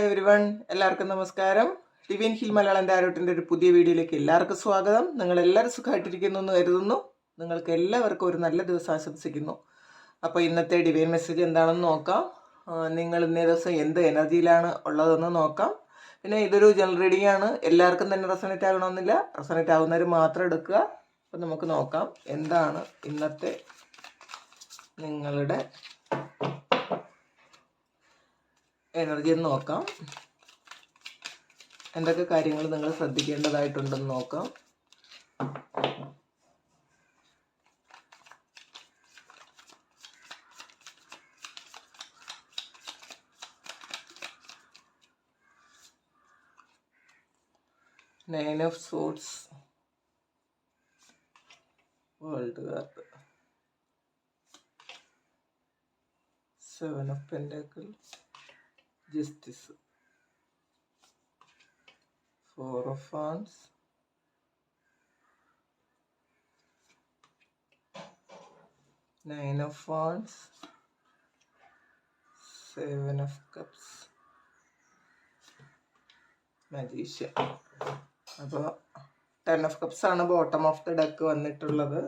Hi everyone. എല്ലാവർക്കും നമസ്കാരം. Living hill Malayalam ആരോട്ടിന്റെ ഒരു പുതിയ വീഡിയോയിലേക്ക് എല്ലാവർക്കും സ്വാഗതം. നിങ്ങൾ എല്ലാവരും സുഖമായിട്ടിരിക്കുന്നു എന്ന് കരുതുന്നു. നിങ്ങൾക്ക് എല്ലാവർക്കും ഒരു നല്ല ദിവസം ആശംസിക്കുന്നു. അപ്പോൾ ഇന്നത്തെ ഡിവൈൻ മെസ്സേജ് എന്താണെന്ന് നോക്കാം. നിങ്ങൾ ഇന്നേ ദിവസം എന്ത് എനർജിയിലാണ് ഉള്ളതെന്ന് നോക്കാം. പിന്നെ ഇതൊരു ജനറൽ റീഡിംഗ് ആണ്. എല്ലാവർക്കും തന്നെ റെസണേറ്റ് ആകണമെന്നില്ല. റെസണേറ്റ് ആകുന്നവർ മാത്രം എടുക്കുക. അപ്പം നമുക്ക് നോക്കാം എന്താണ് ഇന്നത്തെ നിങ്ങളുടെ എനർജി എന്ന് നോക്കാം. എന്തൊക്കെ കാര്യങ്ങൾ നിങ്ങൾ ശ്രദ്ധിക്കേണ്ടതായിട്ടുണ്ടെന്ന് നോക്കാം. Nine of swords world card seven of പെൻഡാക്കിൾ justice four of fans nine of fans seven of cups magician അപ്പോൾ ടെൻ ഓഫ് കപ്സ് ആണ് ബോട്ടം ഓഫ് ദ ഡെക്ക് വന്നിട്ടുള്ളത്.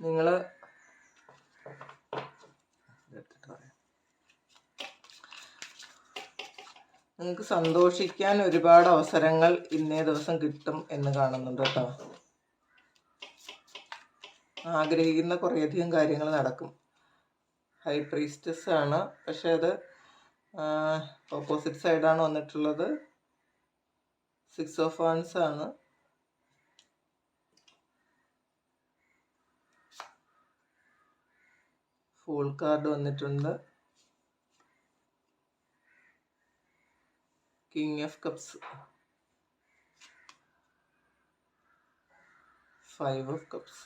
നിങ്ങൾ നിങ്ങൾക്ക് സന്തോഷിക്കാൻ ഒരുപാട് അവസരങ്ങൾ ഇന്നേ ദിവസം കിട്ടും എന്ന് കാണുന്നുണ്ട് കേട്ടോ. ആഗ്രഹിക്കുന്ന കുറേയധികം കാര്യങ്ങൾ നടക്കും. ഹൈ പ്രീസ്റ്റസ് ആണ്. പക്ഷെ അത് ഓപ്പോസിറ്റ് സൈഡാണ് വന്നിട്ടുള്ളത്. സിക്സ് ഓഫ് വൺസ് ആണ്. ഫുൾ കാർഡ് വന്നിട്ടുണ്ട്. King of cups five of cups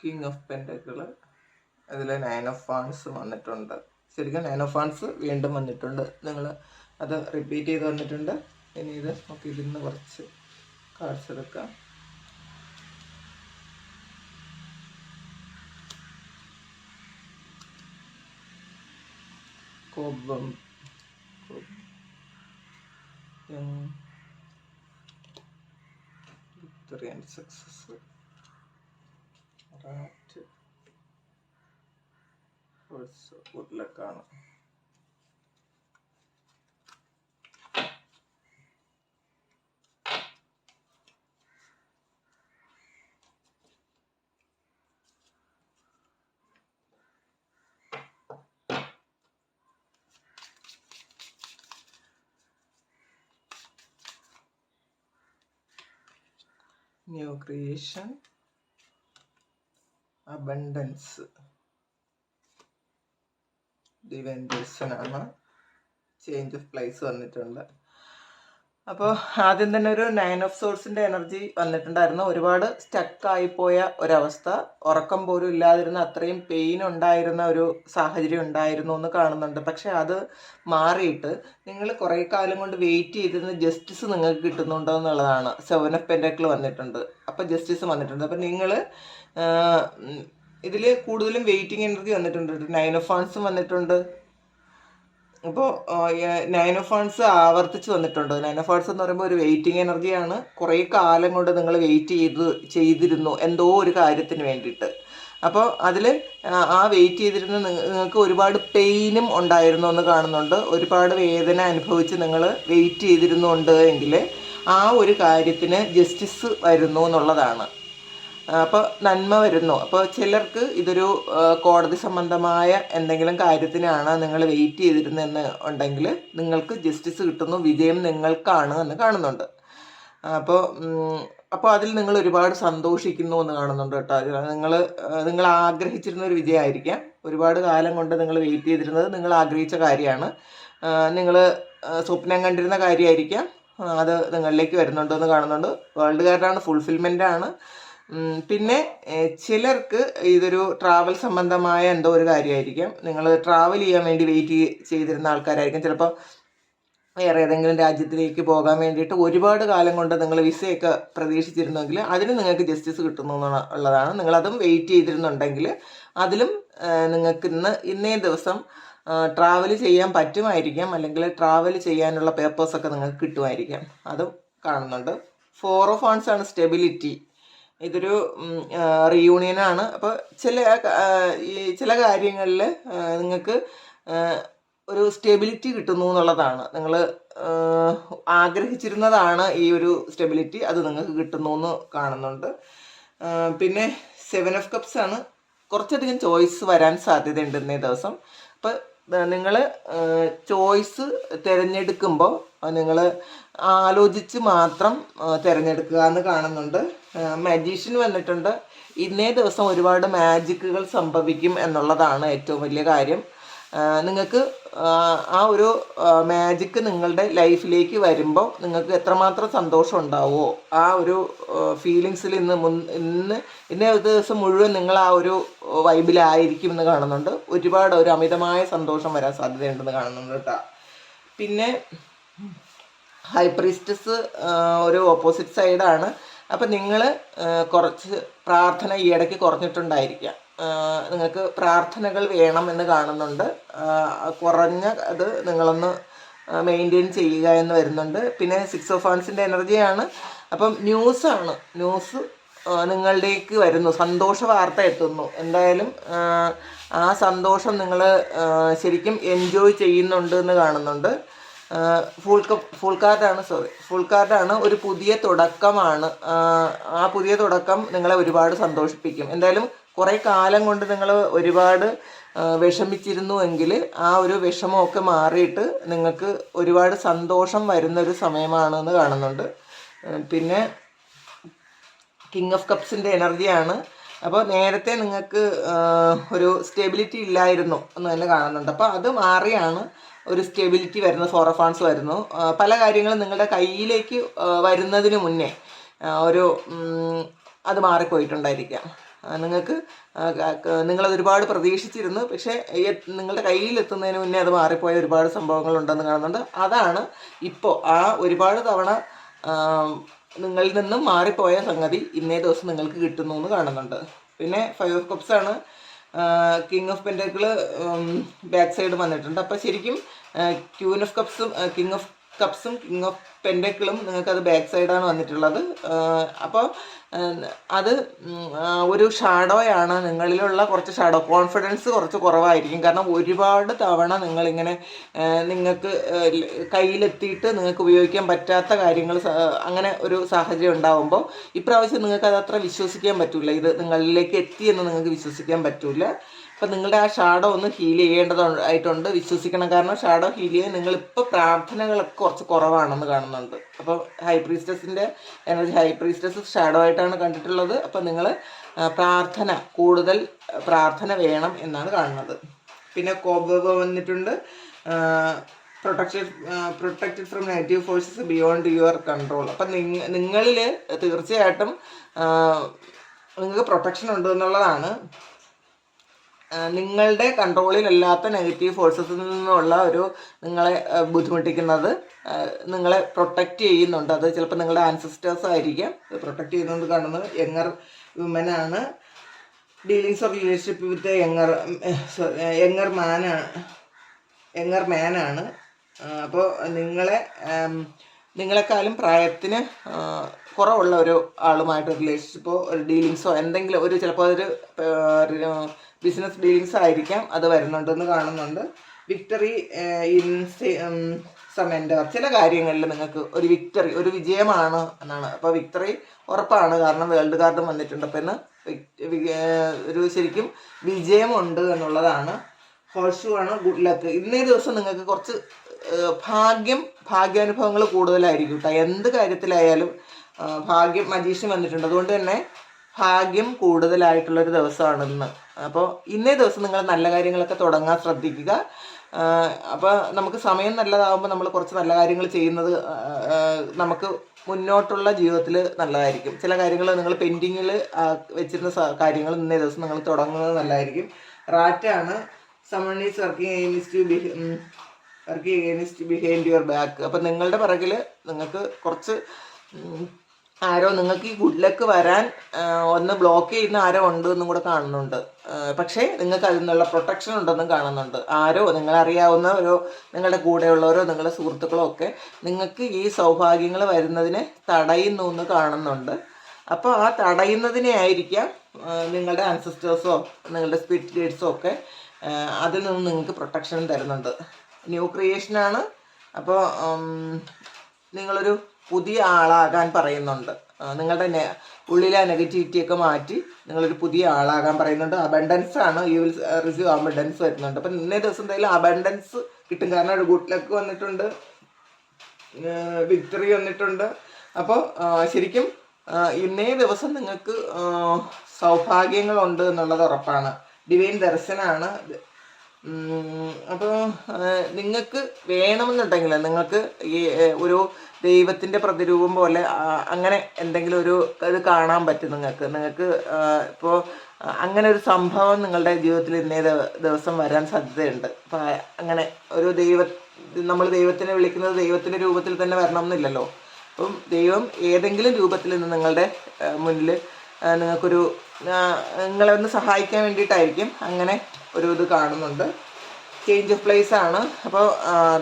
king of pentacle അതിൽ നയൻ ഓഫ് ഫാൻസ് വന്നിട്ടുണ്ട്. ശരിക്കും നയൻ ഓഫ് ഫാൻസ് വീണ്ടും വന്നിട്ടുണ്ട്. നിങ്ങൾ അത് റിപ്പീറ്റ് ചെയ്ത് വന്നിട്ടുണ്ട്. ഇനി ഇത് നമുക്ക് ഇതിൽ നിന്ന് കുറച്ച് കാർഡ്സ് എടുക്കാം. കോബം victory and success rat also good ലക്കാണ് new creation abundance divine ആണ് ചേഞ്ച് ഓഫ് പ്ലേസ് വന്നിട്ടുണ്ട്. അപ്പോൾ ആദ്യം തന്നെ ഒരു നയൻ ഓഫ് സോഴ്സിന്റെ എനർജി വന്നിട്ടുണ്ടായിരുന്നു. ഒരുപാട് സ്റ്റക്കായി പോയ ഒരവസ്ഥ. ഉറക്കം പോലും ഇല്ലാതിരുന്ന അത്രയും പെയിൻ ഉണ്ടായിരുന്ന ഒരു സാഹചര്യം ഉണ്ടായിരുന്നു എന്ന് കാണുന്നുണ്ട്. പക്ഷെ അത് മാറിയിട്ട് നിങ്ങൾ കുറേ കാലം കൊണ്ട് വെയിറ്റ് ചെയ്തിരുന്ന ജസ്റ്റിസ് നിങ്ങൾക്ക് കിട്ടുന്നുണ്ടോ എന്നുള്ളതാണ്. സെവൻ ഓഫ് പെൻഡക്കിൾ വന്നിട്ടുണ്ട്. അപ്പോൾ ജസ്റ്റിസ് വന്നിട്ടുണ്ട്. അപ്പോൾ നിങ്ങൾ ഇതിൽ കൂടുതലും വെയിറ്റിംഗ് എനർജി വന്നിട്ടുണ്ട്. നയൻ ഓഫ് ഫാൻസും വന്നിട്ടുണ്ട്. അപ്പോൾ നയൻ ഓഫ് ആവർത്തിച്ച് വന്നിട്ടുണ്ട്. നയൻ ഓഫ് എന്ന് പറയുമ്പോൾ ഒരു വെയിറ്റിംഗ് എനർജിയാണ് കുറേ കാലം കൊണ്ട് നിങ്ങൾ വെയിറ്റ് ചെയ്ത് ചെയ്തിരുന്നു എന്തോ ഒരു കാര്യത്തിന് വേണ്ടിയിട്ട്. അപ്പോൾ അതിൽ ആ വെയിറ്റ് ചെയ്തിരുന്ന നിങ്ങൾക്ക് ഒരുപാട് പെയിനും ഉണ്ടായിരുന്നു എന്ന് കാണുന്നുണ്ട്. ഒരുപാട് വേദന അനുഭവിച്ച് നിങ്ങൾ വെയിറ്റ് ചെയ്തിരുന്നുണ്ട് എങ്കിൽ ആ ഒരു കാര്യത്തിന് ജസ്റ്റിസ് വരുന്നു എന്നുള്ളതാണ്. അപ്പോൾ നന്മ വരുന്നു. അപ്പോൾ ചിലർക്ക് ഇതൊരു കോടതി സംബന്ധമായ എന്തെങ്കിലും കാര്യത്തിനാണ് നിങ്ങൾ വെയിറ്റ് ചെയ്തിരുന്നതെന്ന് ഉണ്ടെങ്കിൽ നിങ്ങൾക്ക് ജസ്റ്റിസ് കിട്ടുന്നു വിജയം നിങ്ങൾക്കാണ് എന്ന് കാണുന്നുണ്ട്. അപ്പോൾ അപ്പോൾ അതിൽ നിങ്ങൾ ഒരുപാട് സന്തോഷിക്കുന്നു എന്ന് കാണുന്നുണ്ട് കേട്ടോ. നിങ്ങൾ നിങ്ങൾ ആഗ്രഹിച്ചിരുന്ന ഒരു വിജയമായിരിക്കാം. ഒരുപാട് കാലം കൊണ്ട് നിങ്ങൾ വെയിറ്റ് ചെയ്തിരുന്നത് നിങ്ങൾ ആഗ്രഹിച്ച കാര്യമാണ്. നിങ്ങൾ സ്വപ്നം കണ്ടിരുന്ന കാര്യമായിരിക്കാം. അത് നിങ്ങളിലേക്ക് വരുന്നുണ്ടോ എന്ന് കാണുന്നുണ്ട്. വേൾഡ് കാർഡാണ് ഫുൾഫിൽമെന്റ് ആണ്. പിന്നെ ചിലർക്ക് ഇതൊരു ട്രാവൽ സംബന്ധമായ എന്തോ ഒരു കാര്യമായിരിക്കും. നിങ്ങൾ ട്രാവൽ ചെയ്യാൻ വേണ്ടി വെയിറ്റ് ചെയ്തിരുന്ന ആൾക്കാരായിരിക്കും. ചിലപ്പോൾ വേറെ ഏതെങ്കിലും രാജ്യത്തിലേക്ക് പോകാൻ വേണ്ടിയിട്ട് ഒരുപാട് കാലം കൊണ്ട് നിങ്ങൾ വിസയൊക്കെ പ്രതീക്ഷിച്ചിരുന്നെങ്കിൽ അതിന് നിങ്ങൾക്ക് ജസ്റ്റിസ് കിട്ടുന്നു ഉള്ളതാണ്. നിങ്ങളതും വെയിറ്റ് ചെയ്തിരുന്നുണ്ടെങ്കിൽ അതിലും നിങ്ങൾക്ക് ഇന്ന് ഇന്നേ ദിവസം ട്രാവൽ ചെയ്യാൻ പറ്റുമായിരിക്കാം. അല്ലെങ്കിൽ ട്രാവൽ ചെയ്യാനുള്ള പേപ്പേഴ്സൊക്കെ നിങ്ങൾക്ക് കിട്ടുമായിരിക്കാം. അതും കാണുന്നുണ്ട്. ഫോർ ഓഫ് ആണ് സ്റ്റെബിലിറ്റി ഇതൊരു റീയൂണിയനാണ് അപ്പോൾ ചില ഈ ചില കാര്യങ്ങളിൽ നിങ്ങൾക്ക് ഒരു സ്റ്റെബിലിറ്റി കിട്ടുന്നു എന്നുള്ളതാണ്. നിങ്ങൾ ആഗ്രഹിച്ചിരുന്നതാണ് ഈ ഒരു സ്റ്റെബിലിറ്റി അത് നിങ്ങൾക്ക് കിട്ടുന്നു എന്ന് കാണുന്നുണ്ട് പിന്നെ സെവൻ ഓഫ് കപ്സ് ആണ്. കുറച്ചധികം ചോയ്സ് വരാൻ സാധ്യതയുണ്ട് ഇന്നേ ദിവസം. അപ്പോൾ നിങ്ങൾ ചോയ്സ് തിരഞ്ഞെടുക്കുമ്പോൾ നിങ്ങൾ ആലോചിച്ച് മാത്രം തിരഞ്ഞെടുക്കുക എന്ന് കാണുന്നുണ്ട്. മജീഷ്യൻ വന്നിട്ടുണ്ട്. ഇന്നേ ദിവസം ഒരുപാട് മാജിക്കുകൾ സംഭവിക്കും എന്നുള്ളതാണ് ഏറ്റവും വലിയ കാര്യം. നിങ്ങൾക്ക് ആ ഒരു മാജിക്ക് നിങ്ങളുടെ ലൈഫിലേക്ക് വരുമ്പോൾ നിങ്ങൾക്ക് എത്രമാത്രം സന്തോഷം ഉണ്ടാവുമോ ആ ഒരു ഫീലിങ്സിൽ ഇന്ന് മുൻ ഇന്ന് ഇന്നേ ദിവസം മുഴുവൻ നിങ്ങൾ ആ ഒരു വൈബിലായിരിക്കും എന്ന് കാണുന്നുണ്ട്. ഒരുപാട് ഒരു അമിതമായ സന്തോഷം വരാൻ സാധ്യതയുണ്ടെന്ന് കാണുന്നുണ്ട് കേട്ടോ. പിന്നെ ഹൈപ്രിസ്റ്റസ് ഒരു ഓപ്പോസിറ്റ് സൈഡാണ് അപ്പം നിങ്ങൾ കുറച്ച് പ്രാർത്ഥന ഈ ഇടയ്ക്ക് കുറഞ്ഞിട്ടുണ്ടായിരിക്കാം. നിങ്ങൾക്ക് പ്രാർത്ഥനകൾ വേണം എന്ന് കാണുന്നുണ്ട്. കുറഞ്ഞ അത് നിങ്ങളൊന്ന് മെയിന്റെയിൻ ചെയ്യുക എന്ന് വരുന്നുണ്ട്. പിന്നെ സിക്സ് ഓഫ് ഫാൻസിന്റെ എനർജിയാണ് അപ്പം ന്യൂസാണ് ന്യൂസ് നിങ്ങളിലേക്ക് വരുന്നു. സന്തോഷ വാർത്ത എത്തുന്നു. എന്തായാലും ആ, സന്തോഷം നിങ്ങൾ ശരിക്കും എൻജോയ് ചെയ്യുന്നുണ്ട് എന്ന് കാണുന്നുണ്ട്. ഫുൾ ഫുൾ കാർഡാണ് സോറി ഫുൾ കാർഡാണ് ഒരു പുതിയ തുടക്കമാണ്. ആ പുതിയ തുടക്കം നിങ്ങളെ ഒരുപാട് സന്തോഷിപ്പിക്കും. എന്തായാലും കുറേ കാലം കൊണ്ട് നിങ്ങൾ ഒരുപാട് വിഷമിച്ചിരുന്നു എങ്കിൽ ആ ഒരു വിഷമമൊക്കെ മാറിയിട്ട് നിങ്ങൾക്ക് ഒരുപാട് സന്തോഷം വരുന്ന ഒരു സമയമാണെന്ന് കാണുന്നുണ്ട്. പിന്നെ കിങ് ഓഫ് കപ്സിന്റെ എനർജിയാണ് അപ്പോൾ നേരത്തെ നിങ്ങൾക്ക് ഒരു സ്റ്റെബിലിറ്റി ഇല്ലായിരുന്നു എന്ന് തന്നെ കാണുന്നുണ്ട്. അപ്പോൾ അത് മാറിയാണ് ഒരു സ്റ്റെബിലിറ്റി വരുന്നത് ഫോർ ഓഫ് ഫാൻസ് വരുന്നു. പല കാര്യങ്ങളും നിങ്ങളുടെ കയ്യിലേക്ക് വരുന്നതിന് മുന്നേ ഒരു അത് മാറിപ്പോയിട്ടുണ്ടായിരിക്കാം. നിങ്ങൾക്ക് നിങ്ങളത് ഒരുപാട് പ്രതീക്ഷിച്ചിരുന്നു. പക്ഷേ നിങ്ങളുടെ കയ്യിൽ എത്തുന്നതിന് മുന്നേ അത് മാറിപ്പോയ ഒരുപാട് സംഭവങ്ങൾ ഉണ്ടെന്ന് കാണുന്നുണ്ട്. അതാണ് ഇപ്പോൾ ആ ഒരുപാട് തവണ നിങ്ങളിൽ നിന്നും മാറിപ്പോയ സംഗതി ഇന്നേ ദിവസം നിങ്ങൾക്ക് കിട്ടുന്നു എന്ന് കാണുന്നുണ്ട്. പിന്നെ ഫൈവ് ഓഫ് കപ്സ് ആണ് king of pentacle back side വന്നിട്ടുണ്ട്. അപ്പോൾ ശരിക്കും ക്യൂൻ ഓഫ് കപ്സും കിങ് ഓഫ് കപ്സും കിങ് ഓഫ് പെൻഡക്കിളും അത് ബാക്ക് സൈഡാണ് വന്നിട്ടുള്ളത്. അപ്പോൾ അത് ഒരു ഷാഡോയാണ് നിങ്ങളിലുള്ള കുറച്ച് ഷാഡോ കോൺഫിഡൻസ് കുറച്ച് കുറവായിരിക്കും. കാരണം ഒരുപാട് തവണ നിങ്ങളിങ്ങനെ നിങ്ങൾക്ക് കയ്യിലെത്തിയിട്ട് നിങ്ങൾക്ക് ഉപയോഗിക്കാൻ പറ്റാത്ത കാര്യങ്ങൾ അങ്ങനെ ഒരു സാഹചര്യം ഉണ്ടാകുമ്പോൾ ഇപ്രാവശ്യം നിങ്ങൾക്ക് അത് അത്ര വിശ്വസിക്കാൻ പറ്റില്ല ഇത് നിങ്ങളിലേക്ക് എത്തി എന്ന് നിങ്ങൾക്ക് വിശ്വസിക്കാൻ പറ്റില്ല അപ്പം നിങ്ങളുടെ ആ ഷാഡോ ഒന്ന് ഹീൽ ചെയ്യേണ്ടതായിട്ടുണ്ട്. വിശ്വസിക്കണം. കാരണം ഷാഡോ ഹീൽ ചെയ്യാൻ നിങ്ങളിപ്പോൾ പ്രാർത്ഥനകളൊക്കെ കുറച്ച് കുറവാണെന്ന് കാണുന്നുണ്ട്. അപ്പോൾ ഹൈ പ്രീസ്റ്റസിന്റെ എനർജി ഹൈ പ്രീസ്റ്റസ് ഷാഡോ ആയിട്ടാണ് കണ്ടിട്ടുള്ളത്. അപ്പോൾ നിങ്ങൾ പ്രാർത്ഥന കൂടുതൽ പ്രാർത്ഥന വേണം എന്നാണ് കാണുന്നത്. പിന്നെ കോബബ വന്നിട്ടുണ്ട്. Protected protected from negative forces beyond your control അപ്പം നിങ്ങ നിങ്ങളിൽ തീർച്ചയായിട്ടും നിങ്ങൾക്ക് പ്രൊട്ടക്ഷൻ ഉണ്ട് എന്നുള്ളതാണ് നിങ്ങളുടെ കൺട്രോളിലല്ലാത്ത നെഗറ്റീവ് ഫോഴ്സസിൽ നിന്നുള്ള ഒരു നിങ്ങളെ ബുദ്ധിമുട്ടിക്കുന്നത് നിങ്ങളെ പ്രൊട്ടക്റ്റ് ചെയ്യുന്നുണ്ട്. അത് ചിലപ്പോൾ നിങ്ങളുടെ ആൻസിസ്റ്റേഴ്സ് ആയിരിക്കാം. പ്രൊട്ടക്റ്റ് ചെയ്യുന്നത് കാണുന്നത് യങ്ങർ ആണ്. Dealings of relationship with younger younger മാനാണ് younger മാനാണ് അപ്പോൾ നിങ്ങളെ നിങ്ങളെക്കാളും പ്രായത്തിന് കുറവുള്ള ഒരു ആളുമായിട്ട് റിലേഷൻഷിപ്പോ ഒരു ഡീലിങ്സോ എന്തെങ്കിലും ഒരു ചിലപ്പോൾ ഒരു ബിസിനസ് ഡീലിങ്സ് ആയിരിക്കാം. അത് വരുന്നുണ്ടെന്ന് കാണുന്നുണ്ട്. വിക്ടറി ഇൻ സമയന്റെ ചില കാര്യങ്ങളിൽ നിങ്ങൾക്ക് ഒരു വിക്ടറി ഒരു വിജയമാണ് എന്നാണ്. അപ്പോൾ വിക്ടറി ഉറപ്പാണ്. കാരണം വേൾഡ് കാർഡും വന്നിട്ടുണ്ട്. അപ്പം ഒരു ശരിക്കും വിജയമുണ്ട് എന്നുള്ളതാണ്. ഹോൾഷൂ ആണ് ഗുഡ് ലക്ക്. ഇന്നേ ദിവസം നിങ്ങൾക്ക് കുറച്ച് ഭാഗ്യം ഭാഗ്യാനുഭവങ്ങൾ കൂടുതലായിരിക്കും കേട്ടോ. എന്ത് കാര്യത്തിലായാലും ഭാഗ്യം മജീഷ്യൻ വന്നിട്ടുണ്ട്. അതുകൊണ്ട് തന്നെ ഭാഗ്യം കൂടുതലായിട്ടുള്ളൊരു ദിവസമാണ് ഇന്ന് അപ്പോൾ ഇന്നേ ദിവസം നിങ്ങൾ നല്ല കാര്യങ്ങളൊക്കെ തുടങ്ങാൻ ശ്രദ്ധിക്കുക. അപ്പോൾ നമുക്ക് സമയം നല്ലതാകുമ്പോൾ നമ്മൾ കുറച്ച് നല്ല കാര്യങ്ങൾ ചെയ്യുന്നത് നമുക്ക് മുന്നോട്ടുള്ള ജീവിതത്തിൽ നല്ലതായിരിക്കും. ചില കാര്യങ്ങൾ നിങ്ങൾ പെൻഡിങ്ങിൽ വെച്ചിരുന്ന കാര്യങ്ങൾ ഇന്നേ ദിവസം നിങ്ങൾ തുടങ്ങുന്നത് നല്ലതായിരിക്കും. റാറ്റാണ്. Someone is working against to working work against behind your back അപ്പം നിങ്ങളുടെ പിറകിൽ നിങ്ങൾക്ക് കുറച്ച് ആരോ നിങ്ങൾക്ക് ഈ ഗുഡ് ലക്ക് വരാൻ ഒന്ന് ബ്ലോക്ക് ചെയ്യുന്ന ആരോ ഉണ്ട് എന്നും കൂടെ കാണുന്നുണ്ട്. പക്ഷേ നിങ്ങൾക്ക് അതിൽ നിന്നുള്ള പ്രൊട്ടക്ഷൻ ഉണ്ടെന്നും കാണുന്നുണ്ട്. ആരോ നിങ്ങളറിയാവുന്നവരോ നിങ്ങളുടെ കൂടെയുള്ളവരോ നിങ്ങളുടെ സുഹൃത്തുക്കളോ ഒക്കെ നിങ്ങൾക്ക് ഈ സൗഭാഗ്യങ്ങൾ വരുന്നതിനെ തടയുന്നു എന്ന് കാണുന്നുണ്ട്. അപ്പോൾ ആ തടയുന്നതിനെ ആയിരിക്കാം നിങ്ങളുടെ അൻസിസ്റ്റേഴ്സോ നിങ്ങളുടെ സ്പിരിറ്റ് ഗൈഡ്സോ ഒക്കെ അതിൽ നിന്ന് നിങ്ങൾക്ക് പ്രൊട്ടക്ഷൻ തരുന്നുണ്ട്. ന്യൂ ക്രിയേഷനാണ് അപ്പോൾ നിങ്ങളൊരു പുതിയ ആളാകാൻ പറയുന്നുണ്ട്. നിങ്ങളുടെ ഉള്ളിലെ നെഗറ്റിവിറ്റിയൊക്കെ മാറ്റി നിങ്ങളൊരു പുതിയ ആളാകാൻ പറയുന്നുണ്ട്. അബൻഡൻസ് ആണ്. യു വിൽ റിസീവ് അബൻഡൻസ് വരുന്നുണ്ട്. അപ്പം ഇന്നേ ദിവസം എന്തായാലും അബൻഡൻസ് കിട്ടും. കാരണം ഒരു ഗുഡ് ലക്ക് വന്നിട്ടുണ്ട്. വിക്ടറി വന്നിട്ടുണ്ട്. അപ്പോൾ ശരിക്കും ഇന്നേ ദിവസം നിങ്ങൾക്ക് സൗഭാഗ്യങ്ങളുണ്ട് എന്നുള്ളത് ഉറപ്പാണ്. ഡിവൈൻ ദർശനമാണ് അപ്പോൾ നിങ്ങൾക്ക് വേണമെന്നുണ്ടെങ്കിൽ നിങ്ങൾക്ക് ഈ ഒരു ദൈവത്തിന്റെ പ്രതിരൂപം പോലെ അങ്ങനെ എന്തെങ്കിലും ഒരു ഇത് കാണാൻ പറ്റും നിങ്ങൾക്ക്. നിങ്ങൾക്ക് ഇപ്പോൾ അങ്ങനെ ഒരു സംഭവം നിങ്ങളുടെ ജീവിതത്തിൽ ഇന്നേ ദിവസം വരാൻ സാധ്യതയുണ്ട്. അപ്പം അങ്ങനെ ഒരു ദൈവ നമ്മൾ ദൈവത്തിനെ വിളിക്കുന്നത് ദൈവത്തിന്റെ രൂപത്തിൽ തന്നെ വരണം എന്നില്ലല്ലോ. അപ്പം ദൈവം ഏതെങ്കിലും രൂപത്തിൽ നിന്ന് നിങ്ങളുടെ മുന്നിൽ നിങ്ങൾക്കൊരു നിങ്ങളെ ഒന്ന് സഹായിക്കാൻ വേണ്ടിയിട്ടായിരിക്കും അങ്ങനെ ഒരു ഇത് കാണുന്നുണ്ട്. ചേഞ്ച് ഓഫ് പ്ലേസ് ആണ്. അപ്പോൾ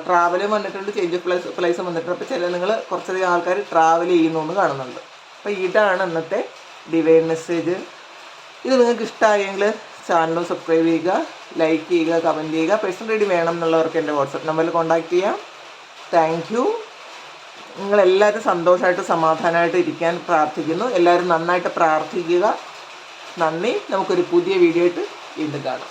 ട്രാവലും വന്നിട്ടുണ്ട് ചേഞ്ച് ഓഫ് പ്ലേസ് പ്ലേസും വന്നിട്ടുണ്ട്. അപ്പോൾ ചില നിങ്ങൾ കുറച്ചധികം ആൾക്കാർ ട്രാവൽ ചെയ്യുന്നു എന്ന് കാണുന്നുണ്ട്. അപ്പോൾ ഇതാണ് ഇന്നത്തെ ഡിവൈൻ മെസ്സേജ് ഇത് നിങ്ങൾക്ക് ഇഷ്ടമായെങ്കിൽ ചാനൽ സബ്സ്ക്രൈബ് ചെയ്യുക ലൈക്ക് ചെയ്യുക കമന്റ് ചെയ്യുക. പേഴ്സണൽ റെഡി വേണം എന്നുള്ളവർക്ക് എന്റെ വാട്സപ്പ് നമ്പറിൽ കോൺടാക്റ്റ് ചെയ്യാം. താങ്ക് യു നിങ്ങളെല്ലാവരും സന്തോഷമായിട്ട് സമാധാനമായിട്ട് ഇരിക്കാൻ പ്രാർത്ഥിക്കുന്നു. എല്ലാവരും നന്നായിട്ട് പ്രാർത്ഥിക്കുക. നന്ദി. നമുക്കൊരു പുതിയ വീഡിയോ ആയിട്ട് വീണ്ടും കാണാം.